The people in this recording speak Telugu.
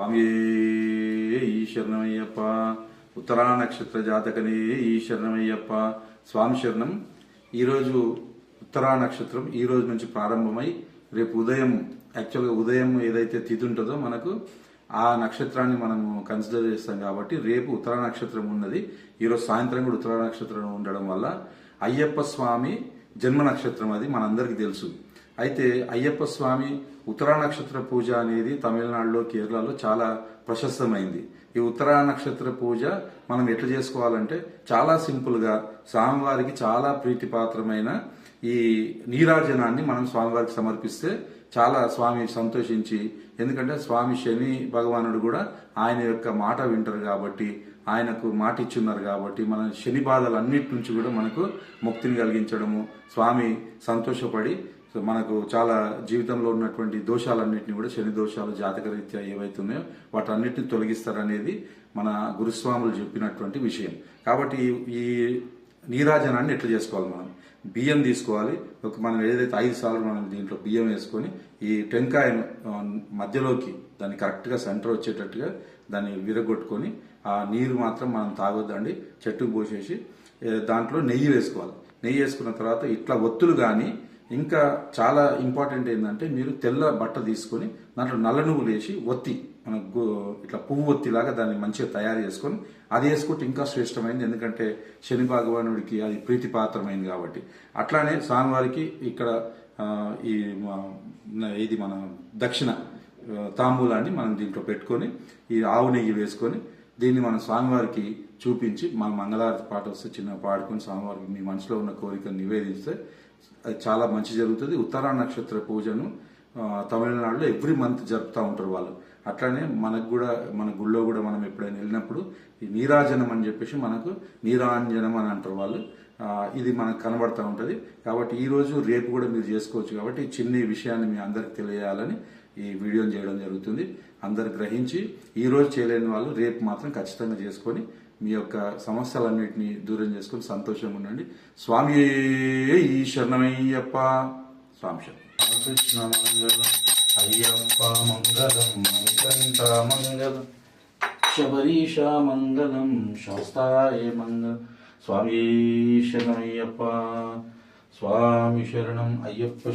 స్వామి ఈశ్వరణమయ్యప్ప ఉత్తరా నక్షత్ర జాతకనే ఈశ్వరణమయ్యప్ప స్వామి శరణం. ఈరోజు ఉత్తరా నక్షత్రం ఈ రోజు నుంచి ప్రారంభమై రేపు ఉదయం యాక్చువల్గా ఉదయం ఏదైతే తిథి ఉంటుందో మనకు ఆ నక్షత్రాన్ని మనము కన్సిడర్ చేస్తాం కాబట్టి రేపు ఉత్తరా నక్షత్రం ఉన్నది. ఈరోజు సాయంత్రం కూడా ఉత్తరా నక్షత్రం ఉండడం వల్ల అయ్యప్ప స్వామి జన్మ నక్షత్రం అది మనందరికీ తెలుసు. అయితే అయ్యప్ప స్వామి ఉత్తరా నక్షత్ర పూజ అనేది తమిళనాడులో కేరళలో చాలా ప్రశస్తమైంది. ఈ ఉత్తరా నక్షత్ర పూజ మనం ఎట్లా చేసుకోవాలంటే చాలా సింపుల్గా స్వామివారికి చాలా ప్రీతిపాత్రమైన ఈ నీరాజనాన్ని మనం స్వామివారికి సమర్పిస్తే చాలా స్వామి సంతోషించి ఎందుకంటే స్వామి శని భగవానుడు కూడా ఆయన యొక్క మాట వింటారు కాబట్టి ఆయనకు మాట ఇచ్చున్నారు కాబట్టి మన శని బాధలు అన్నిటి నుంచి కూడా మనకు ముక్తిని కలిగించడము స్వామి సంతోషపడి సో మనకు చాలా జీవితంలో ఉన్నటువంటి దోషాలన్నింటినీ కూడా శని దోషాలు జాతకరీత్యా ఏవైతున్నాయో వాటన్నిటిని తొలగిస్తారనేది మన గురుస్వాములు చెప్పినటువంటి విషయం. కాబట్టి ఈ- నీరాజనాన్ని ఎట్లా చేసుకోవాలి మనం? బియ్యం తీసుకోవాలి. ఒక మనం ఏదైతే ఐదు సార్లు మనం దీంట్లో బియ్యం వేసుకొని ఈ టెంకాయ మధ్యలోకి దాన్ని కరెక్ట్గా సెంటర్ వచ్చేటట్టుగా దాన్ని విరగొట్టుకొని ఆ నీరు మాత్రం మనం తాగొద్దండి. చెట్టుకు పోసేసి దాంట్లో నెయ్యి వేసుకోవాలి. నెయ్యి వేసుకున్న తర్వాత ఇట్లా ఒత్తులు కానీ ఇంకా చాలా ఇంపార్టెంట్ ఏంటంటే మీరు తెల్ల బట్ట తీసుకొని దాంట్లో నల్ల నువ్వులు వేసి ఒత్తి మన ఇట్లా పువ్వు ఒత్తిలాగా దాన్ని మంచిగా తయారు చేసుకొని అది వేసుకుంటే ఇంకా శ్రేష్టమైంది. ఎందుకంటే శని భగవానుడికి అది ప్రీతిపాత్రమైంది కాబట్టి. అట్లానే స్వామివారికి ఇక్కడ ఈ ఇది మన దక్షిణ తాంబూలాన్ని మనం దీంట్లో పెట్టుకొని ఈ ఆవు నెయ్యి వేసుకొని దీన్ని మన స్వామివారికి చూపించి మన మంగళారతి పాట వస్తే చిన్న పాడుకొని స్వామివారికి మీ మనసులో ఉన్న కోరికను నివేదిస్తే అది చాలా మంచి జరుగుతుంది. ఉత్తరా నక్షత్ర పూజను తమిళనాడులో ఎవ్రీ మంత్ జరుపుతూ ఉంటారు వాళ్ళు. అట్లానే మనకు కూడా మన గుళ్ళో కూడా మనం ఎప్పుడైనా వెళ్ళినప్పుడు ఈ నీరాజనం అని చెప్పేసి మనకు నీరాంజనం అని అంటారు వాళ్ళు. ఇది మనకు కనబడుతూ ఉంటుంది. కాబట్టి ఈరోజు రేపు కూడా మీరు చేసుకోవచ్చు కాబట్టి ఈ చిన్న విషయాన్ని మీ అందరికి తెలియాలని ఈ వీడియోని చేయడం జరుగుతుంది. అందరు గ్రహించి ఈ రోజు చేయలేని వాళ్ళు రేపు మాత్రం ఖచ్చితంగా చేసుకొని మీ యొక్క సమస్యలన్నింటినీ దూరం చేసుకొని సంతోషంగా ఉండండి. స్వామి ఈ శరణమయ్యప్ప స్వామి శరణం. కృష్ణ మంగళం అయ్యప్ప మంగళం మణికంఠ మంగళం. శబరీష మంగళం శాస్తాయ మంగళం. స్వామి శరణమయ్యప్ప స్వామి శరణం అయ్యప్ప